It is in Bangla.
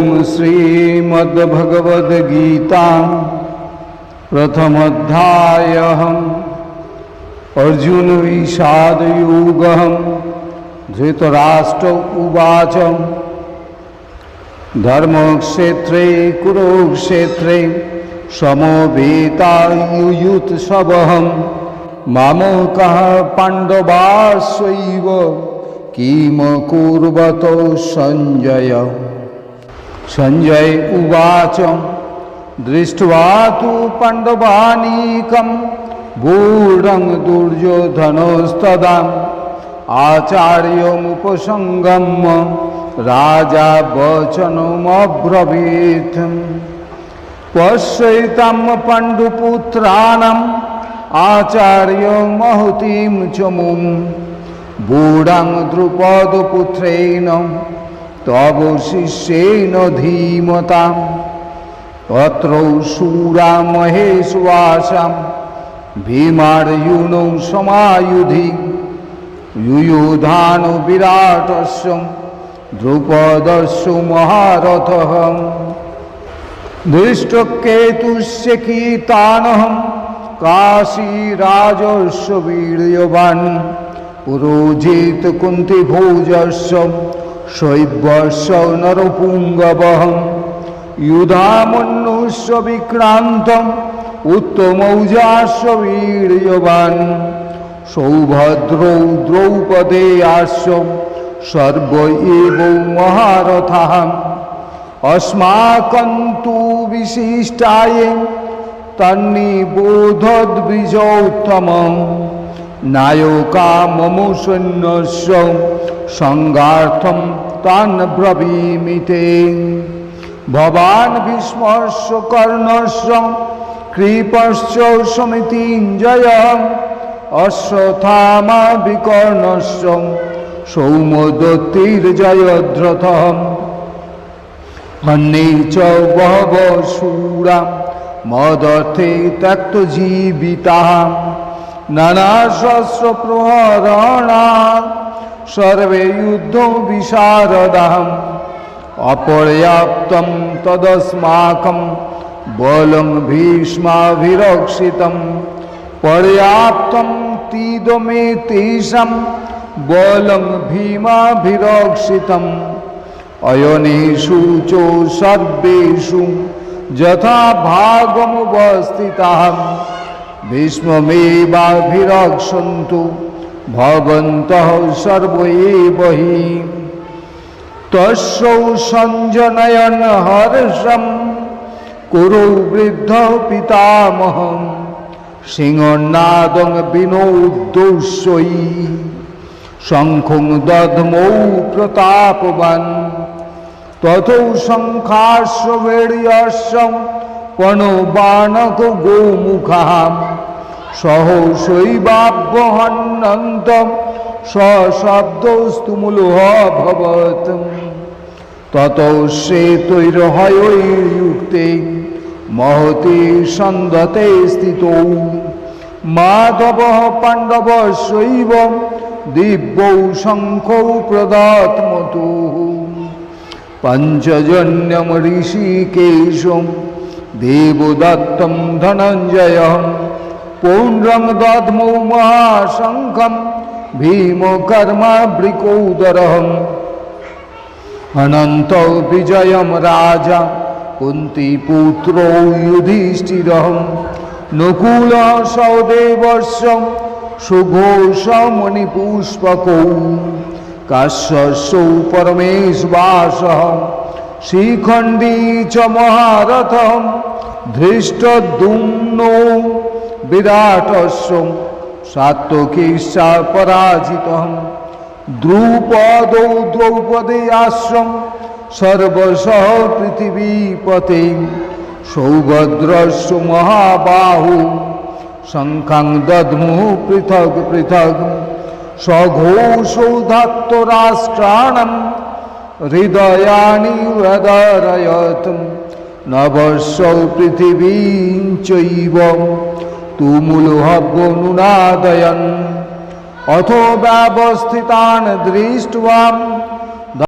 ॐ श्रीमद्भगवद्गीता प्रथमोऽध्यायः अर्जुनविषादयोगः धृतराष्ट्र उवाच धर्मक्षेत्रे कुरुक्षेत्रे समवेतायुयुत्सवहं मामकः पाण्डवास्वैव किम कुर्वतो सञ्जय সঞ্জয় উবাচ দৃষ্ট্বা তু পাণ্ডবানীকম গূঢ়ং দুর্যোধনস্তদা আচার্যমুপসঙ্গম্য রাজা বচনমব্রবীত পশ্যৈতাম পাণ্ডুপুত্রাণম আচার্য মহতিম চমুম বুড়াং দ্রুপদপুত্রেণ তব শিষ্যেন ধীমতাম, তত্র শূরা মহেশবাসাম ভীমার্যুণ সমায়ুধি ইউধান বিরাটস্য দ্রুপদস্য মহারথ ধৃষ্টকেতুশ্যকীতানহম কাশীরাজস্য বীর্যবান পুরোজিত কুন্তি কুন্তিভোজস্য শৈবর্ষ নরপুঙ্গবহম ইউধামন্যুস্ব বিক্রান্তম। উত্তমৌজাস্য বীর্যবান সৌভদ্রৌ দ্রৌপদে আস্য সর্ব এব মহারথাহ বিশিষ্টায়। তন্নি বোধদ্বিজোত্তমম নায়কা মমু সৈন্যস্য সঙ্গার্থম তান ব্রবীমিতে। ভবান ভীষ্মস্য কর্ণস্য, কৃপশ্চ সমিতিঞ্জয় অশ্বথামা বিকর্ণস্য সৌমদত্তির জয়দ্রথ হন্যে চ বহব ত্যক্ত জীবিতা। मदर्थे त्यक्तजीविताः नानाशस्त्रप्रहरणा सर्वे युद्धो विशारदाम् अपर्याप्तं तदस्माकं बलं भीष्माभिरक्षितं पर्याप्तं तीदमे तेषां बलं भीमाभिरक्षितम् अयनेषु च सर्वेषु यथा ভীষ্মমেবাভিরক্ষন্তু ভগন্তঃ সর্বৈব হি তস্যৌ সঞ্জনয়ন হর্ষম, কুরু বৃদ্ধ পিতামহম, সিংহনাদং বিনোদ্দৌস্যই শঙ্খং দধমৌ প্রতাপবান, তথৌ শঙ্খাশ্ব বীর্যশ্ব পণবাণক গোমুখাম। সহসৈবাব্যহন্নন্তম সশব্দস্তুমূলহ ভবত তত সে তৈরহয়ুক্তে মহতে সন্দতে স্থিত। মাধব পাণ্ডব শৈব দিব্য শঙ্খ প্রদাত্মত। পঞ্চজন্যম ঋষিকেশম দেবদত্তম ধনঞ্জয় पौण्ड्रं दद्मौ महाशङ्खं भीमकर्माभृकोदरम् अनन्तौ विजयं राजा, कुन्तीपुत्रो युधिष्ठिरः नकुलः सौदेवस्य सुघोषमणिपुष्पकौ काश्यसौ परमेशवासः, श्रीखण्डी च महारथः धृष्टदुम्नो বিরাট অশ্রম অশ্বম ঈশ্বা পরাজিত দ্রুপদ দ্রৌপদে আশ্রম সর্বশ পৃথিবীপতে সৌভদ্রস্য মহাবাহু, শঙ্খাং দধমু পৃথক পৃথক। সঘোষৌধাত্ত রাষ্ট্রাণম, হৃদয়াণি হৃদয়ত নবস্য পৃথিবী চৈব तुमुलहव्यनुनादयन् अथो व्यवस्थितान् दृष्ट्वा